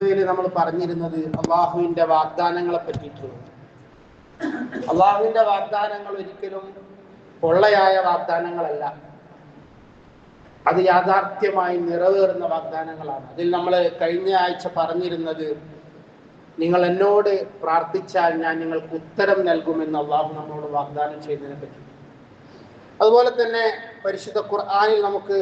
നമ്മൾ പറഞ്ഞിരുന്നത് അള്ളാഹുവിന്റെ വാഗ്ദാനങ്ങളെ പറ്റിയിട്ടുള്ളത് അള്ളാഹുവിന്റെ വാഗ്ദാനങ്ങൾ ഒരിക്കലും പൊള്ളയായ വാഗ്ദാനങ്ങളല്ല. അത് യാഥാർത്ഥ്യമായി നിറവേറുന്ന വാഗ്ദാനങ്ങളാണ്. അതിൽ നമ്മൾ കഴിഞ്ഞ ആഴ്ച പറഞ്ഞിരുന്നത് നിങ്ങൾ എന്നോട് പ്രാർത്ഥിച്ചാൽ ഞാൻ നിങ്ങൾക്ക് ഉത്തരം നൽകുമെന്ന് അള്ളാഹു നമ്മളോട് വാഗ്ദാനം ചെയ്തതിനെ പറ്റി. അതുപോലെ തന്നെ പരിശുദ്ധ ഖുർആാനിൽ നമുക്ക്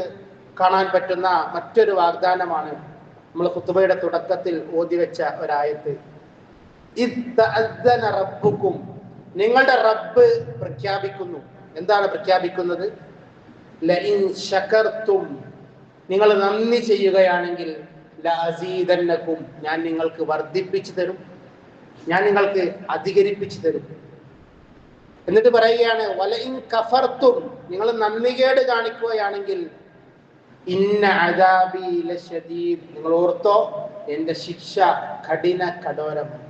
കാണാൻ പറ്റുന്ന മറ്റൊരു വാഗ്ദാനമാണ് നമ്മൾ കുത്തുബയുടെ തുടക്കത്തിൽ ഓതി വെച്ച ഒരായത്ത്. റബ്ബുക്കും നിങ്ങളുടെ റബ്ബ് പ്രഖ്യാപിക്കുന്നു. എന്താണ് പ്രഖ്യാപിക്കുന്നത്? ശകർത്തും നിങ്ങൾ നന്ദി ചെയ്യുകയാണെങ്കിൽ ലഅസീദന്നക്കും ഞാൻ നിങ്ങൾക്ക് വർദ്ധിപ്പിച്ചു തരും. ഞാൻ നിങ്ങൾക്ക് അധികരിപ്പിച്ചു തരും. എന്നിട്ട് പറയുകയാണ് വലയിൻ കഫർത്തും നിങ്ങൾ നന്ദികേട് കാണിക്കുകയാണെങ്കിൽ ഇന്ന നിങ്ങൾ ഓർത്തോ? എന്റെ ശിക്ഷ കഠിന കഠോരമാണ്.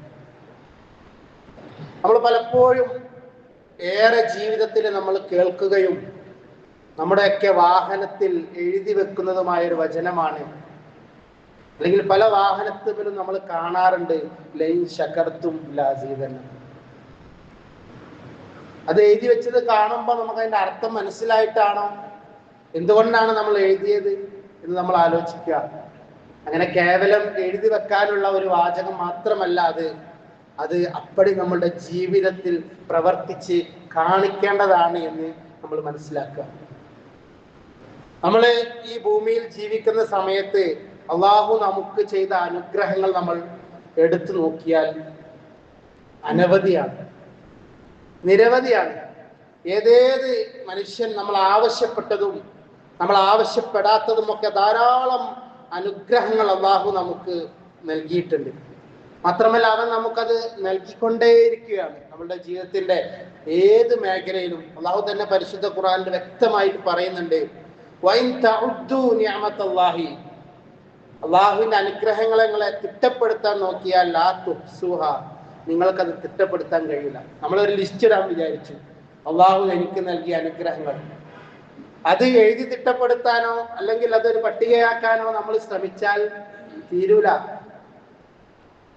നമ്മൾ പലപ്പോഴും ഏറെ ജീവിതത്തിൽ നമ്മൾ കേൾക്കുകയും നമ്മുടെയൊക്കെ വാഹനത്തിൽ എഴുതി വെക്കുന്നതുമായ ഒരു വചനമാണ്. അല്ലെങ്കിൽ പല വാഹനത്തിലും നമ്മൾ കാണാറുണ്ട് ലൈൻ ശകർത്തും ലാസീതൻ അത് എഴുതി വെച്ചത് കാണുമ്പോൾ നമുക്ക് അതിന്റെ അർത്ഥം മനസ്സിലായിട്ടാണോ? എന്തുകൊണ്ടാണ് നമ്മൾ എഴുതിയത് എന്ന് നമ്മൾ ആലോചിക്കുക. അങ്ങനെ കേവലം എഴുതി വെക്കാനുള്ള ഒരു വാചകം മാത്രമല്ല അത്. അത് അപ്പടി നമ്മളുടെ ജീവിതത്തിൽ പ്രവർത്തിച്ച് കാണിക്കേണ്ടതാണ് എന്ന് നമ്മൾ മനസ്സിലാക്കുക. നമ്മൾ ഈ ഭൂമിയിൽ ജീവിക്കുന്ന സമയത്ത് അള്ളാഹു നമുക്ക് ചെയ്ത അനുഗ്രഹങ്ങൾ നമ്മൾ എടുത്തു നോക്കിയാൽ അനവധിയാണ്. നിരവധിയാണ്. ഏതേത് മനുഷ്യൻ നമ്മൾ ആവശ്യപ്പെട്ടതും നമ്മൾ ആവശ്യപ്പെടാത്തതും ഒക്കെ ധാരാളം അനുഗ്രഹങ്ങൾ അള്ളാഹു നമുക്ക് നൽകിയിട്ടുണ്ട്. മാത്രമല്ല അവൻ നമുക്കത് നൽകിക്കൊണ്ടേയിരിക്കുകയാണ്. നമ്മളുടെ ജീവിതത്തിന്റെ ഏത് മേഖലയിലും അള്ളാഹു തന്നെ പരിശുദ്ധ ഖുറാനിൽ വ്യക്തമായിട്ട് പറയുന്നുണ്ട് അള്ളാഹുവിന്റെ അനുഗ്രഹങ്ങളെ നിങ്ങളെ തിട്ടപ്പെടുത്താൻ നോക്കിയാൽ ലാ നിങ്ങൾക്കത് തിട്ടപ്പെടുത്താൻ കഴിയില്ല. നമ്മളൊരു ലിസ്റ്റ് ഇടാൻ വിചാരിച്ചു. അള്ളാഹു എനിക്ക് നൽകിയ അനുഗ്രഹങ്ങൾ. അത് എഴുതി തിട്ടപ്പെടുത്താനോ അല്ലെങ്കിൽ അതൊരു പട്ടികയാക്കാനോ നമ്മൾ ശ്രമിച്ചാൽ തീരൂല.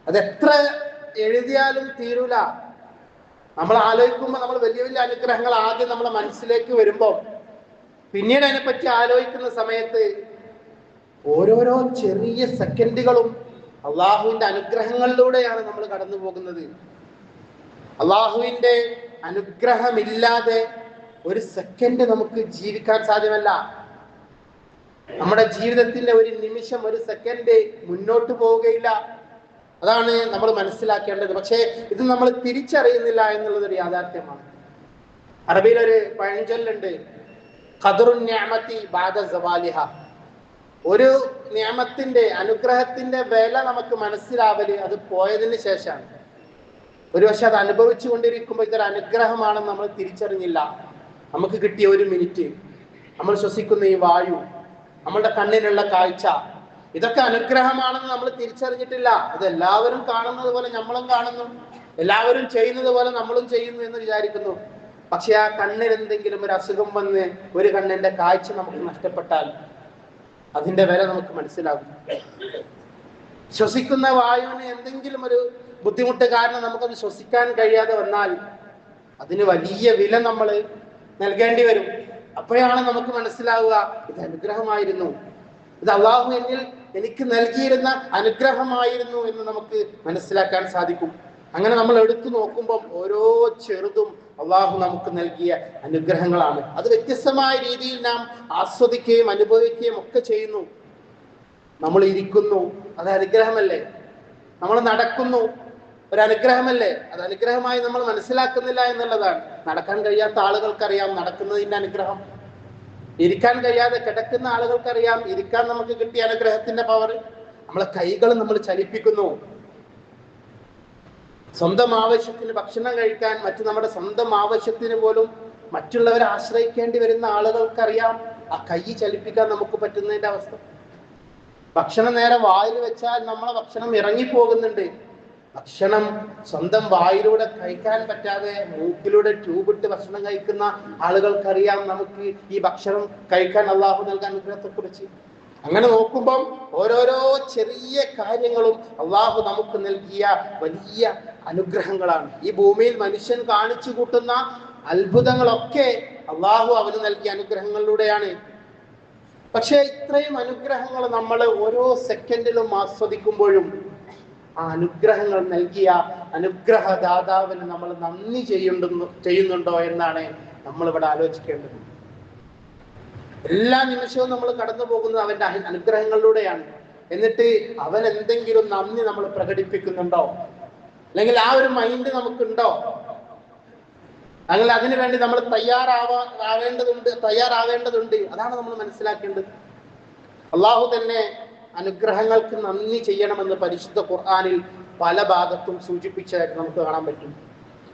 അതെത്ര എഴുതിയാലും തീരൂല. നമ്മൾ ആലോചിക്കുമ്പോൾ നമ്മൾ വലിയ വലിയ അനുഗ്രഹങ്ങൾ ആദ്യം നമ്മുടെ മനസ്സിലേക്ക് വരുമ്പോൾ പിന്നീട് അതിനെപ്പറ്റി ആലോചിക്കുന്ന സമയത്ത് ഓരോരോ ചെറിയ സെക്കൻഡുകളും അള്ളാഹുവിന്റെ അനുഗ്രഹങ്ങളിലൂടെയാണ് നമ്മൾ കടന്നു പോകുന്നത് അള്ളാഹുവിന്റെ അനുഗ്രഹമില്ലാതെ ഒരു സെക്കൻഡ് നമുക്ക് ജീവിക്കാൻ സാധ്യമല്ല. നമ്മുടെ ജീവിതത്തിലെ ഒരു നിമിഷം ഒരു സെക്കൻഡ് മുന്നോട്ട് പോവുകയില്ല. അതാണ് നമ്മൾ മനസ്സിലാക്കേണ്ടത്. പക്ഷേ ഇത് നമ്മൾ തിരിച്ചറിയുന്നില്ല എന്നുള്ളത് ഒരു യാഥാർത്ഥ്യമാണ്. അറബിയിൽ ഒരു പഴഞ്ചൊല്ലുണ്ട്. ഖദറുൻ സവാലിഹ. ഒരു നിയമത്തിന്റെ അനുഗ്രഹത്തിന്റെ വില നമുക്ക് മനസ്സിലാവൽ അത് പോയതിന് ശേഷമാണ്. ഒരു പക്ഷെ അത് അനുഭവിച്ചു കൊണ്ടിരിക്കുമ്പോൾ ഇതൊരു അനുഗ്രഹമാണെന്ന് നമ്മൾ തിരിച്ചറിഞ്ഞില്ല. നമുക്ക് കിട്ടിയ ഒരു മിനിറ്റ്. നമ്മൾ ശ്വസിക്കുന്ന ഈ വായു നമ്മളുടെ കണ്ണിനുള്ള കാഴ്ച ഇതൊക്കെ അനുഗ്രഹമാണെന്ന് നമ്മൾ തിരിച്ചറിഞ്ഞിട്ടില്ല. ഇത് എല്ലാവരും കാണുന്നത് പോലെ നമ്മളും കാണുന്നു. എല്ലാവരും ചെയ്യുന്നത് പോലെ നമ്മളും ചെയ്യുന്നു എന്ന് വിചാരിക്കുന്നു. പക്ഷെ ആ കണ്ണിൽ എന്തെങ്കിലും ഒരു അസുഖം വന്ന് ഒരു കണ്ണിന്റെ കാഴ്ച നമുക്ക് നഷ്ടപ്പെട്ടാൽ അതിന്റെ വില നമുക്ക് മനസ്സിലാകും. ശ്വസിക്കുന്ന വായുവിന് എന്തെങ്കിലും ഒരു ബുദ്ധിമുട്ട് കാരണം നമുക്കത് ശ്വസിക്കാൻ കഴിയാതെ വന്നാൽ അതിന് വലിയ വില നമ്മൾ നൽകേണ്ടി വരും. അപ്പോഴാണ് നമുക്ക് മനസ്സിലാവുക ഇത് അനുഗ്രഹമായിരുന്നു. ഇത് അള്ളാഹു എന്നിൽ എനിക്ക് നൽകിയിരുന്ന അനുഗ്രഹമായിരുന്നു എന്ന് നമുക്ക് മനസ്സിലാക്കാൻ സാധിക്കും. അങ്ങനെ നമ്മൾ എടുത്തു നോക്കുമ്പോൾ ഓരോ ചെറുതും അള്ളാഹു നമുക്ക് നൽകിയ അനുഗ്രഹങ്ങളാണ്. അത് വ്യത്യസ്തമായ രീതിയിൽ നാം ആസ്വദിക്കുകയും അനുഭവിക്കുകയും ഒക്കെ ചെയ്യുന്നു. നമ്മൾ ഇരിക്കുന്നു അത് അനുഗ്രഹമല്ലേ? നമ്മൾ നടക്കുന്നു ഒരു അനുഗ്രഹമല്ലേ അത് അനുഗ്രഹമായി നമ്മൾ മനസ്സിലാക്കുന്നില്ല എന്നുള്ളതാണ്. നടക്കാൻ കഴിയാത്ത ആളുകൾക്കറിയാം നടക്കുന്നതിന്റെ അനുഗ്രഹം. ഇരിക്കാൻ കഴിയാതെ കിടക്കുന്ന ആളുകൾക്കറിയാം ഇരിക്കാൻ നമുക്ക് കിട്ടിയ അനുഗ്രഹത്തിന്റെ പവർ നമ്മളെ കൈകൾ നമ്മൾ ചലിപ്പിക്കുന്നു. സ്വന്തം ആവശ്യത്തിന് ഭക്ഷണം കഴിക്കാൻ മറ്റു നമ്മുടെ സ്വന്തം ആവശ്യത്തിന് പോലും മറ്റുള്ളവരെ ആശ്രയിക്കേണ്ടി വരുന്ന ആളുകൾക്കറിയാം ആ കൈ ചലിപ്പിക്കാൻ നമുക്ക് പറ്റുന്നതിന്റെ അവസ്ഥ. ഭക്ഷണം നേരെ വായിൽ വെച്ചാൽ നമ്മളെ ഭക്ഷണം ഇറങ്ങിപ്പോകുന്നുണ്ട്. ഭക്ഷണം സ്വന്തം വായിലൂടെ കഴിക്കാൻ പറ്റാതെ മൂക്കിലൂടെ ട്യൂബ് ഇട്ട് ഭക്ഷണം കഴിക്കുന്ന ആളുകൾക്കറിയാം നമുക്ക് ഈ ഭക്ഷണം കഴിക്കാൻ അള്ളാഹു നൽകാൻ അനുഗ്രഹത്തെ കുറിച്ച് അങ്ങനെ നോക്കുമ്പം ഓരോരോ ചെറിയ കാര്യങ്ങളും അള്ളാഹു നമുക്ക് നൽകിയ വലിയ അനുഗ്രഹങ്ങളാണ്. ഈ ഭൂമിയിൽ മനുഷ്യൻ കാണിച്ചു കൂട്ടുന്ന അത്ഭുതങ്ങളൊക്കെ അള്ളാഹു അവന് നൽകിയ അനുഗ്രഹങ്ങളിലൂടെയാണ്. പക്ഷേ ഇത്രയും അനുഗ്രഹങ്ങൾ നമ്മൾ ഓരോ സെക്കൻഡിലും ആസ്വദിക്കുമ്പോഴും ആ അനുഗ്രഹങ്ങൾ നൽകിയ അനുഗ്രഹദാതാവിന് നമ്മൾ നന്ദി ചെയ്യുന്നുണ്ടോ ചെയ്യുന്നുണ്ടോ എന്നാണ് നമ്മൾ ഇവിടെ ആലോചിക്കേണ്ടത്. എല്ലാ നിമിഷവും നമ്മൾ കടന്നു പോകുന്നത് അവന്റെ അനുഗ്രഹങ്ങളിലൂടെയാണ്. എന്നിട്ട് അവൻ എന്തെങ്കിലും നന്ദി നമ്മൾ പ്രകടിപ്പിക്കുന്നുണ്ടോ? അല്ലെങ്കിൽ ആ ഒരു മൈൻഡ് നമുക്കുണ്ടോ? അല്ലെങ്കിൽ അതിനു വേണ്ടി നമ്മൾ തയ്യാറാവാ ആവേണ്ടതുണ്ട് തയ്യാറാവേണ്ടതുണ്ട് അതാണ് നമ്മൾ മനസ്സിലാക്കേണ്ടത്. അള്ളാഹു തന്നെ അനുഗ്രഹങ്ങൾക്ക് നന്ദി ചെയ്യണമെന്ന് പരിശുദ്ധ ഖുർആാനിൽ പല ഭാഗത്തും സൂചിപ്പിച്ചതായിട്ട് നമുക്ക് കാണാൻ പറ്റും.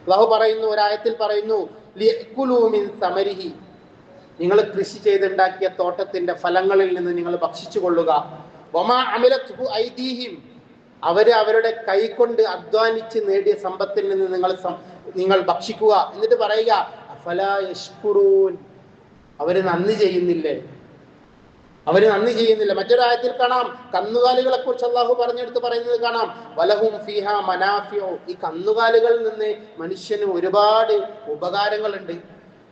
അള്ളാഹു പറയുന്നു ഒരായത്തിൽ പറയുന്നു "ലിയഅ്കുലൂ മിൻ സമരിഹി. നിങ്ങൾ കൃഷി ചെയ്തുണ്ടാക്കിയ തോട്ടത്തിന്റെ ഫലങ്ങളിൽ നിന്ന് നിങ്ങൾ ഭക്ഷിച്ചു കൊള്ളുക അവർ അവരുടെ കൈകൊണ്ട് അധ്വാനിച്ച് നേടിയ സമ്പത്തിൽ നിന്ന് നിങ്ങൾ നിങ്ങൾ ഭക്ഷിക്കുക. എന്നിട്ട് പറയുക അവർ നന്ദി ചെയ്യുന്നില്ലേ? അവർ നന്ദി ചെയ്യുന്നില്ല. മറ്റൊരു കാണാം. കന്നുകാലികളെ കുറിച്ച് അള്ളാഹു പറഞ്ഞെടുത്ത് പറയുന്നത് കാണാം. വലഹും ഫിഹ മനാഫിയോ ഈ കന്നുകാലികളിൽ നിന്ന് മനുഷ്യന് ഒരുപാട് ഉപകാരങ്ങളുണ്ട്.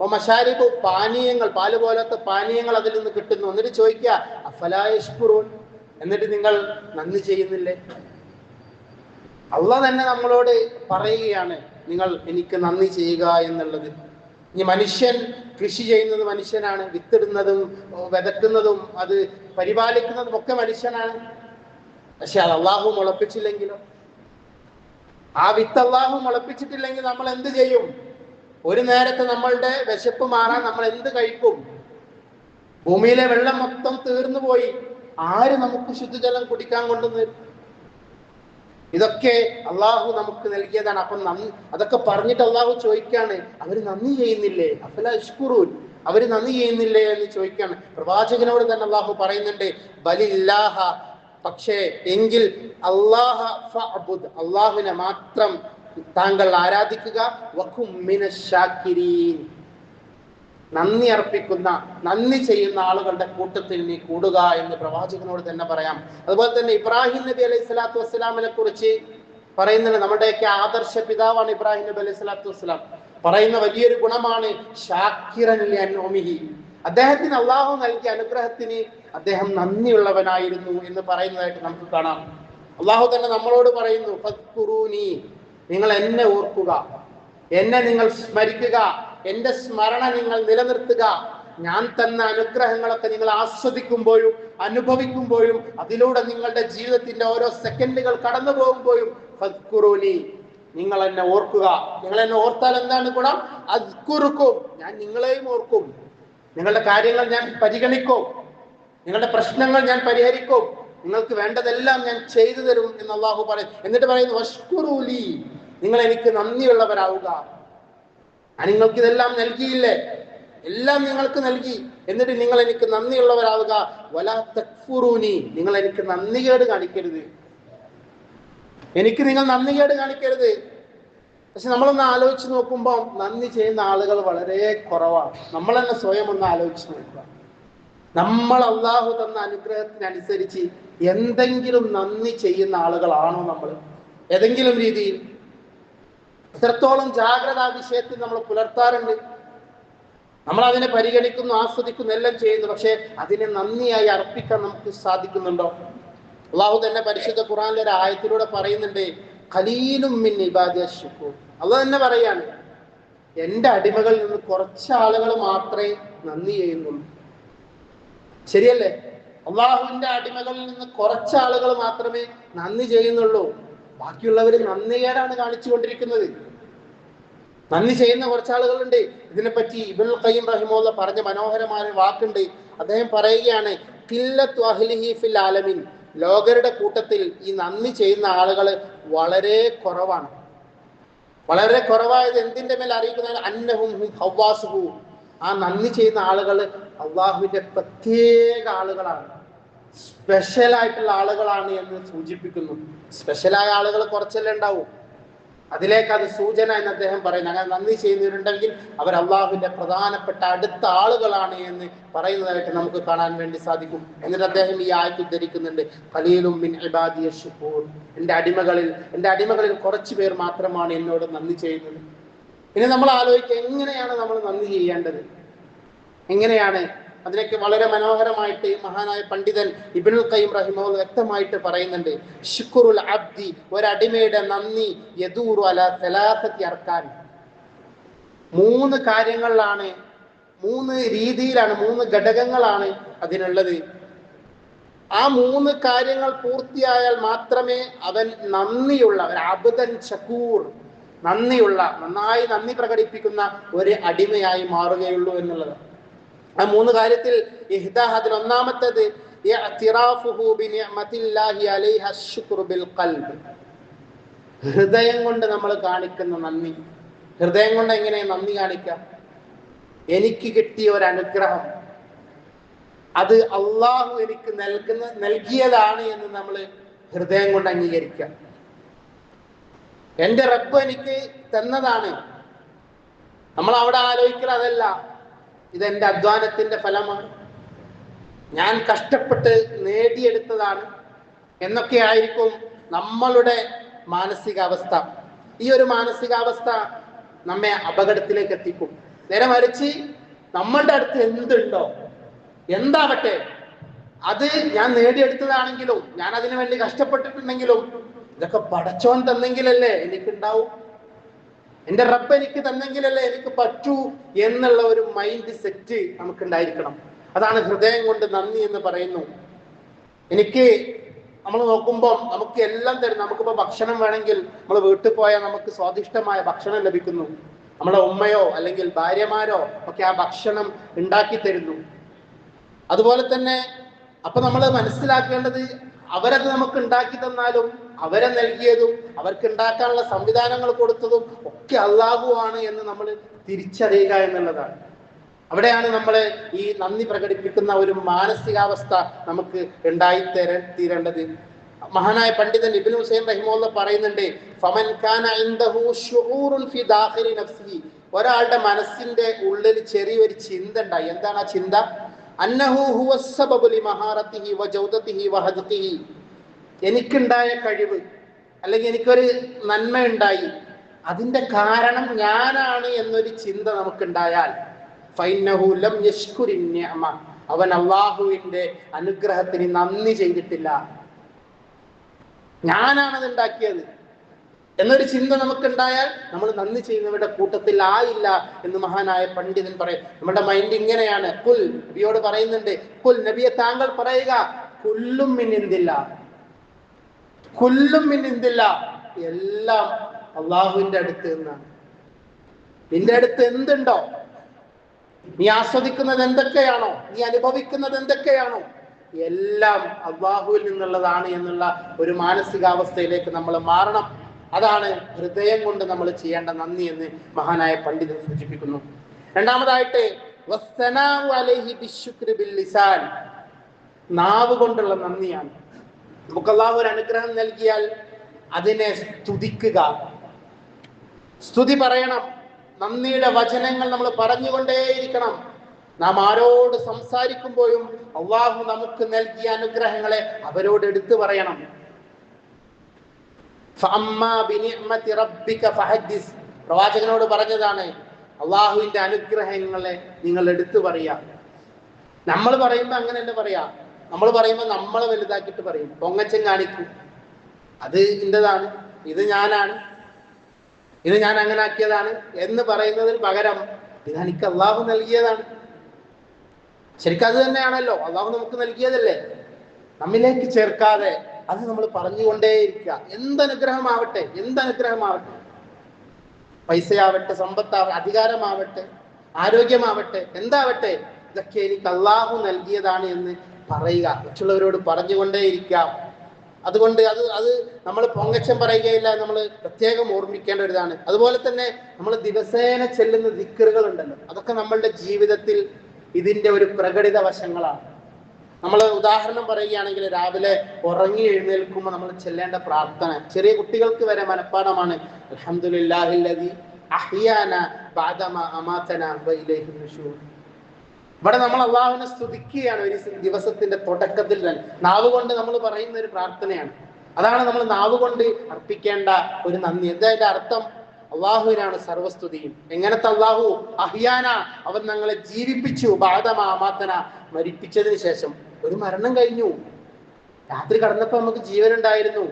ഓ മഷാരിബ് പാനീയങ്ങൾ പാൽ പോലത്തെ പാനീയങ്ങൾ അതിൽ നിന്ന് കിട്ടുന്നു. എന്നിട്ട് ചോദിക്കുക അഫലായഷ്കുറൂൻ എന്നിട്ട് നിങ്ങൾ നന്ദി ചെയ്യുന്നില്ലേ? അള്ള തന്നെ നമ്മളോട് പറയുകയാണ് നിങ്ങൾ എനിക്ക് നന്ദി ചെയ്യുക എന്നുള്ളത്. ഇനി മനുഷ്യൻ കൃഷി ചെയ്യുന്നത് മനുഷ്യനാണ് വിത്തിടുന്നതും വിതക്കുന്നതും അത് പരിപാലിക്കുന്നതും ഒക്കെ മനുഷ്യനാണ്. പക്ഷെ അത് അള്ളാഹു മുളപ്പിച്ചില്ലെങ്കിലോ? ആ വിത്ത് അള്ളാഹു മുളപ്പിച്ചിട്ടില്ലെങ്കിൽ നമ്മൾ എന്ത് ചെയ്യും? ഒരു നേരത്തെ നമ്മളുടെ വിശപ്പ് മാറാൻ നമ്മൾ എന്ത് കഴിക്കും? ഭൂമിയിലെ വെള്ളം മൊത്തം തീർന്നു പോയി ആര് നമുക്ക് ശുദ്ധജലം കുടിക്കാൻ കൊണ്ടുവന്നു ഇതൊക്കെ അള്ളാഹു നമുക്ക് നൽകിയതാണ്. അപ്പൊ നന്ദി അതൊക്കെ പറഞ്ഞിട്ട് അള്ളാഹു ചോദിക്കാണ് അവർ നന്ദി ചെയ്യുന്നില്ലേ? അഫല ഇഷ്കുറൂൻ അവർ നന്ദി ചെയ്യുന്നില്ലേ? എന്ന് ചോദിക്കാണ് പ്രവാചകനോട് തന്നെ അള്ളാഹു പറയുന്നുണ്ട് ബലില്ലാഹ. പക്ഷേ എങ്കിൽ അള്ളാഹ അള്ളാഹുവിനെ മാത്രം താങ്കൾ ആരാധിക്കുക. നന്ദി അർപ്പിക്കുന്ന നന്ദി ചെയ്യുന്ന ആളുകളുടെ കൂട്ടത്തിൽ നീ കൂടുക എന്ന് പ്രവാചകനോട് തന്നെ പറയാം. അതുപോലെ തന്നെ ഇബ്രാഹിം നബി അലൈഹി സ്വലാത്തു വസ്സലാമിനെ കുറിച്ച് പറയുന്നത് നമ്മുടെയൊക്കെ ആദർശ പിതാവാണ് ഇബ്രാഹിം നബി അലൈഹി സ്വലാത്തു വസ്സലാം. പറയുന്ന വലിയൊരു ഗുണമാണ് അദ്ദേഹത്തിന് അള്ളാഹു നൽകിയ അനുഗ്രഹത്തിന് അദ്ദേഹം നന്ദിയുള്ളവനായിരുന്നു എന്ന് പറയുന്നതായിട്ട് നമുക്ക് കാണാം. അള്ളാഹു തന്നെ നമ്മളോട് പറയുന്നു നിങ്ങൾ എന്നെ ഓർക്കുക. എന്നെ നിങ്ങൾ സ്മരിക്കുക. എന്റെ സ്മരണ നിങ്ങൾ നിലനിർത്തുക. ഞാൻ തന്ന അനുഗ്രഹങ്ങളൊക്കെ നിങ്ങൾ ആസ്വദിക്കുമ്പോഴും അനുഭവിക്കുമ്പോഴും അതിലൂടെ നിങ്ങളുടെ ജീവിതത്തിന്റെ ഓരോ സെക്കൻഡുകൾ കടന്നു പോകുമ്പോഴും നിങ്ങൾ എന്നെ ഓർക്കുക. നിങ്ങൾ എന്നെ ഓർത്താൽ എന്താണ് ഗുണം? അദ്കുറുക്കും. ഞാൻ നിങ്ങളെയും ഓർക്കും. നിങ്ങളുടെ കാര്യങ്ങൾ ഞാൻ പരിഗണിക്കും. നിങ്ങളുടെ പ്രശ്നങ്ങൾ ഞാൻ പരിഹരിക്കും. നിങ്ങൾക്ക് വേണ്ടതെല്ലാം ഞാൻ ചെയ്തു തരും എന്ന് അള്ളാഹു പറയും. എന്നിട്ട് പറയുന്നു നിങ്ങൾ എനിക്ക് നന്ദിയുള്ളവരാവുക. ഞാൻ നിങ്ങൾക്ക് ഇതെല്ലാം നൽകിയില്ലേ? എല്ലാം നിങ്ങൾക്ക് നൽകി. എന്നിട്ട് നിങ്ങൾ എനിക്ക് നന്ദിയുള്ളവരാവുക. വലാ നിങ്ങൾ എനിക്ക് നന്ദി കേട് കാണിക്കരുത്. എനിക്ക് നിങ്ങൾ നന്ദി കേട് കാണിക്കരുത്. പക്ഷെ നമ്മളൊന്ന് ആലോചിച്ച് നോക്കുമ്പോൾ നന്ദി ചെയ്യുന്ന ആളുകൾ വളരെ കുറവാണ്. നമ്മൾ തന്നെ സ്വയം ഒന്ന് ആലോചിച്ച് നോക്കുക. നമ്മൾ അള്ളാഹു തന്ന അനുഗ്രഹത്തിനനുസരിച്ച് എന്തെങ്കിലും നന്ദി ചെയ്യുന്ന ആളുകളാണോ നമ്മൾ? ഏതെങ്കിലും രീതിയിൽ എത്രത്തോളം ജാഗ്രത ആ വിഷയത്തിൽ നമ്മൾ പുലർത്താറുണ്ട്. നമ്മൾ അതിനെ പരിഗണിക്കുന്നു ആസ്വദിക്കുന്നു എല്ലാം ചെയ്യുന്നു. പക്ഷെ അതിനെ നന്ദിയായി അർപ്പിക്കാൻ നമുക്ക് സാധിക്കുന്നുണ്ടോ? അള്ളാഹു തന്നെ പരിശുദ്ധ ഖുറാനിലെ ഒരു ആയത്തിലൂടെ പറയുന്നുണ്ട് ഖലീലും മിൻ ഇബാദിയ ശുക്കൂർ. അള്ളാഹ് തന്നെ പറയാണ് എന്റെ അടിമകളിൽ നിന്ന് കുറച്ച് ആളുകൾ മാത്രമേ നന്ദി ചെയ്യുന്നുള്ളൂ. ശരിയല്ലേ? അള്ളാഹുവിന്റെ അടിമകളിൽ നിന്ന് കുറച്ച് ആളുകൾ മാത്രമേ നന്ദി ചെയ്യുന്നുള്ളൂ. ബാക്കിയുള്ളവർ നന്ദികേടാണ് കാണിച്ചുകൊണ്ടിരിക്കുന്നത്. നന്ദി ചെയ്യുന്ന കുറച്ചാളുകളുണ്ട്. ഇതിനെപ്പറ്റി ഇബുൽ ഖയ്യിം റഹിമുള്ള പറഞ്ഞ മനോഹരമായ വാക്കുണ്ട്. അദ്ദേഹം പറയുകയാണ് ഫിൽ ആലമിൻ. ലോകരുടെ കൂട്ടത്തിൽ ഈ നന്ദി ചെയ്യുന്ന ആളുകൾ വളരെ കുറവാണ്. വളരെ കുറവായത് എന്തിന്റെ മേൽ അറിയിക്കുന്നത് അന്നഹും ആ നന്ദി ചെയ്യുന്ന ആളുകൾ അള്ളാഹുവിന്റെ പ്രത്യേക ആളുകളാണ്. സ്പെഷ്യൽ ആയിട്ടുള്ള ആളുകളാണ് എന്ന് സൂചിപ്പിക്കുന്നു. സ്പെഷ്യലായ ആളുകൾ കുറച്ചല്ലേ ഉണ്ടാവും. അതിലേക്ക് അത് സൂചന എന്ന് അദ്ദേഹം പറയുന്നു. അങ്ങനെ നന്ദി ചെയ്യുന്നവരുണ്ടെങ്കിൽ അവർ അള്ളാഹുവിന്റെ പ്രധാനപ്പെട്ട അടുത്ത ആളുകളാണ് എന്ന് പറയുന്നതായിട്ട് നമുക്ക് കാണാൻ വേണ്ടി സാധിക്കും. എന്നിട്ട് അദ്ദേഹം ഈ ആയത്ത് ഉദ്ധരിക്കുന്നുണ്ട്. ഖലീലും മിൻ ഇബാദിയ ഷുക്കൂർ എന്റെ അടിമകളിൽ എന്റെ അടിമകളിൽ കുറച്ചു പേർ മാത്രമാണ് എന്നോട് നന്ദി ചെയ്യുന്നത്. ഇനി നമ്മൾ ആലോചിക്കുക എങ്ങനെയാണ് നമ്മൾ നന്ദി ചെയ്യേണ്ടത്? എങ്ങനെയാണ് അതിനൊക്കെ വളരെ മനോഹരമായിട്ട് മഹാനായ പണ്ഡിതൻ ഇബിനുൽ ഖയ്യിം റഹിമോ വ്യക്തമായിട്ട് പറയുന്നുണ്ട് ഷുക്കുറുൽ അബ്ദി ഒരടിമയുടെ നന്ദി യദൂറു അല സലാസത്തി അർക്കാൻ. മൂന്ന് കാര്യങ്ങളിലാണ് മൂന്ന് രീതിയിലാണ് മൂന്ന് ഘടകങ്ങളാണ് അതിനുള്ളത്. ആ മൂന്ന് കാര്യങ്ങൾ പൂർത്തിയായാൽ മാത്രമേ അവൻ നന്ദിയുള്ള ഒരു അബുദൻ ചക്കൂർ നന്ദിയുള്ള നന്നായി നന്ദി പ്രകടിപ്പിക്കുന്ന ഒരു അടിമയായി മാറുകയുള്ളൂ എന്നുള്ളത്. ആ മൂന്ന് കാര്യത്തിൽ ഇഹ്ദാഹത്തിൽ ഒന്നാമത്തേത് ഹൃദയം കൊണ്ട് നമ്മൾ കാണിക്കുന്ന നന്ദി. ഹൃദയം കൊണ്ട് എങ്ങനെ നന്ദി കാണിക്കാം? എനിക്ക് കിട്ടിയ ഒരു അനുഗ്രഹം. അത് അള്ളാഹു എനിക്ക് നൽകുന്ന നൽകിയതാണ് എന്ന് നമ്മൾ ഹൃദയം കൊണ്ട് അംഗീകരിക്കാം. എന്റെ റബ്ബ് എനിക്ക് തന്നതാണ്. നമ്മൾ അവിടെ ആലോചിക്കുന്നതല്ല അതല്ല ഇത് എന്റെ അധ്വാനത്തിന്റെ ഫലമാണ്. ഞാൻ കഷ്ടപ്പെട്ട് നേടിയെടുത്തതാണ് എന്നൊക്കെ ആയിരിക്കും നമ്മളുടെ മാനസികാവസ്ഥ. ഈ ഒരു മാനസികാവസ്ഥ നമ്മെ അപകടത്തിലേക്ക് എത്തിക്കും. നേരെ മറിച്ച് നമ്മളുടെ അടുത്ത് എന്തുണ്ടോ എന്താവട്ടെ അത് ഞാൻ നേടിയെടുത്തതാണെങ്കിലും ഞാൻ അതിനു വേണ്ടി കഷ്ടപ്പെട്ടിട്ടുണ്ടെങ്കിലും ഇതൊക്കെ പടച്ചോൻ തന്നെങ്കിലല്ലേ എനിക്കുണ്ടാവും. എന്റെ റബ്ബ് എനിക്ക് തന്നെങ്കിലല്ലേ എനിക്ക് പറ്റൂ എന്നുള്ള ഒരു മൈൻഡ് സെറ്റ് നമുക്ക് ഉണ്ടായിരിക്കണം അതാണ് ഹൃദയം കൊണ്ട് നന്ദി എന്ന് പറയുന്നു. എനിക്ക് നമ്മൾ നോക്കുമ്പോൾ നമുക്ക് എല്ലാം തരും. നമുക്കിപ്പോ ഭക്ഷണം വേണമെങ്കിൽ നമ്മൾ വീട്ടിൽ പോയാൽ നമുക്ക് സ്വാദിഷ്ടമായ ഭക്ഷണം ലഭിക്കുന്നു. നമ്മളെ ഉമ്മയോ അല്ലെങ്കിൽ ഭാര്യമാരോ ഒക്കെ ആ ഭക്ഷണം ഉണ്ടാക്കി തരുന്നു. അതുപോലെ തന്നെ അപ്പൊ നമ്മൾ മനസ്സിലാക്കേണ്ടത് അവരത് നമുക്ക് ഉണ്ടാക്കി തന്നാലും അവരെ നൽകിയതും അവർക്ക് ഉണ്ടാക്കാനുള്ള സംവിധാനങ്ങൾ കൊടുത്തതും ഒക്കെ അള്ളാഹു ആണ് എന്ന് നമ്മൾ തിരിച്ചറിയുക എന്നുള്ളതാണ്. അവിടെയാണ് നമ്മൾ ഈ നന്ദി പ്രകടിപ്പിക്കുന്ന ഒരു മാനസികാവസ്ഥ നമുക്ക് ഉണ്ടായി തര തീരേണ്ടത്. മഹാനായ പണ്ഡിതൻ ഇബിൻ ഹുസൈൻ റഹിമുള്ള പറയുന്നുണ്ട് ഫമൻ ശുഊറുൻ ഫി ഒരാളുടെ മനസ്സിന്റെ ഉള്ളിൽ ചെറിയൊരു ചിന്ത ഉണ്ടായി. എന്താണ് ആ ചിന്ത? അന്നഹു ഹുവ മഹാറത്തിഹി വ ജൗദത്തിഹി വ എനിക്കുണ്ടായ കഴിവ് അല്ലെങ്കിൽ എനിക്കൊരു നന്മ ഉണ്ടായി അതിന്റെ കാരണം ഞാനാണ് എന്നൊരു ചിന്ത നമുക്കുണ്ടായാൽ ഫൈനഹു ലം യഷ്കുരി അവൻ അള്ളാഹുവിന്റെ അനുഗ്രഹത്തിന് നന്ദി ചെയ്തിട്ടില്ല. ഞാനാണത് ഉണ്ടാക്കിയത്. എന്നൊരു ചിന്ത നമുക്കുണ്ടായാൽ നമ്മൾ നന്ദി ചെയ്യുന്നവരുടെ കൂട്ടത്തിൽ ആയില്ല എന്ന് മഹാനായ പണ്ഡിതൻ പറയും. നമ്മുടെ മൈൻഡ് ഇങ്ങനെയാണ്. കുൽ നബിയോട് പറയുന്നുണ്ട്. കുൽ നബിയെ താങ്കൾ പറയുക. കുല്ലും മിന്നിന്തില്ല. കുല്ലും പിന്നെന്തില്ല എല്ലാം അള്ളാഹുവിന്റെ അടുത്ത് നിന്നാണ്. നിന്റെ അടുത്ത് എന്തുണ്ടോ? നീ ആസ്വദിക്കുന്നത് എന്തൊക്കെയാണോ? നീ അനുഭവിക്കുന്നത് എന്തൊക്കെയാണോ? എല്ലാം അള്ളാഹുവിൽ നിന്നുള്ളതാണ് എന്നുള്ള ഒരു മാനസികാവസ്ഥയിലേക്ക് നമ്മൾ മാറണം. അതാണ് ഹൃദയം കൊണ്ട് നമ്മൾ ചെയ്യേണ്ട നന്ദി എന്ന് മഹാനായ പണ്ഡിതൻ സൂചിപ്പിക്കുന്നു. രണ്ടാമതായിട്ട് നാവ് കൊണ്ടുള്ള നന്ദിയാണ്. നമുക്ക് അള്ളാഹു ഒരു അനുഗ്രഹം നൽകിയാൽ അതിനെ സ്തുതിക്കുക. സ്തുതി പറയണം. നന്ദിയുടെ വചനങ്ങൾ നമ്മൾ പറഞ്ഞുകൊണ്ടേയിരിക്കണം. നാം ആരോട് സംസാരിക്കുമ്പോഴും അള്ളാഹു നമുക്ക് നൽകിയ അനുഗ്രഹങ്ങളെ അവരോട് എടുത്തു പറയണം. പ്രവാചകനോട് പറഞ്ഞതാണ് അള്ളാഹുവിന്റെ അനുഗ്രഹങ്ങളെ നിങ്ങൾ എടുത്തു പറയാ നമ്മൾ പറയുമ്പോ അങ്ങനെ തന്നെ പറയാ? നമ്മൾ പറയുമ്പോൾ നമ്മളെ വലുതാക്കിയിട്ട് പറയും. പൊങ്ങച്ചൻ കാണിക്കും. അത് ഇന്റേതാണ്. ഇത് ഞാനാണ്. ഇത് ഞാൻ അങ്ങനെ ആക്കിയതാണ് എന്ന് പറയുന്നതിന് പകരം ഇത് എനിക്ക് അള്ളാഹു നൽകിയതാണ്. ശരിക്കും അത് തന്നെയാണല്ലോ. അള്ളാഹു നമുക്ക് നൽകിയതല്ലേ? നമ്മിലേക്ക് ചേർക്കാതെ അത് നമ്മൾ പറഞ്ഞുകൊണ്ടേയിരിക്കുക. എന്തനുഗ്രഹമാവട്ടെ എന്തനുഗ്രഹമാവട്ടെ. പൈസയാവട്ടെ സമ്പത്താവട്ടെ അധികാരമാവട്ടെ ആരോഗ്യമാവട്ടെ എന്താവട്ടെ ഇതൊക്കെ എനിക്ക് അള്ളാഹു നൽകിയതാണ് എന്ന് പറയുക. മറ്റുള്ളവരോട് പറഞ്ഞുകൊണ്ടേയിരിക്കാം. അതുകൊണ്ട് അത് അത് നമ്മൾ പൊങ്ങച്ചം പറയുകയില്ല. നമ്മൾ പ്രത്യേകം ഓർമ്മിക്കേണ്ട ഒരു ഇതാണ് അതുപോലെ തന്നെ നമ്മൾ ദിവസേന ചെല്ലുന്ന ദിക്കറുകൾ ഉണ്ടല്ലോ അതൊക്കെ നമ്മളുടെ ജീവിതത്തിൽ ഇതിന്റെ ഒരു പ്രകടിത വശങ്ങളാണ്. നമ്മൾ ഉദാഹരണം പറയുകയാണെങ്കിൽ രാവിലെ ഉറങ്ങി എഴുന്നേൽക്കുമ്പോൾ നമ്മൾ ചെല്ലേണ്ട പ്രാർത്ഥന. ചെറിയ കുട്ടികൾക്ക് വരെ മനഃപ്പാടമാണ് അൽഹംദുലില്ലാഹില്ലദി അഹിയാന ബാദമ അമാതന ഇലേഹി ഇവിടെ നമ്മൾ അള്ളാഹുവിനെ സ്തുതിക്കുകയാണ് ഒരു ദിവസത്തിന്റെ തുടക്കത്തിൽ തന്നെ. നാവ് കൊണ്ട് നമ്മൾ പറയുന്ന ഒരു പ്രാർത്ഥനയാണ്. അതാണ് നമ്മൾ നാവ് കൊണ്ട് അർപ്പിക്കേണ്ട ഒരു നന്ദി. എന്തായാലും അർത്ഥം അള്ളാഹുവിനാണ് സർവസ്തുതിയും. എങ്ങനത്തെ അള്ളാഹു? അഹിയാന. അവൻ ഞങ്ങളെ ജീവിപ്പിച്ചു. ബാധമാമാത്തന മരിപ്പിച്ചതിന് ശേഷം ഒരു മരണം കഴിഞ്ഞു. രാത്രി കടന്നപ്പോ നമുക്ക് ജീവനുണ്ടായിരുന്നു.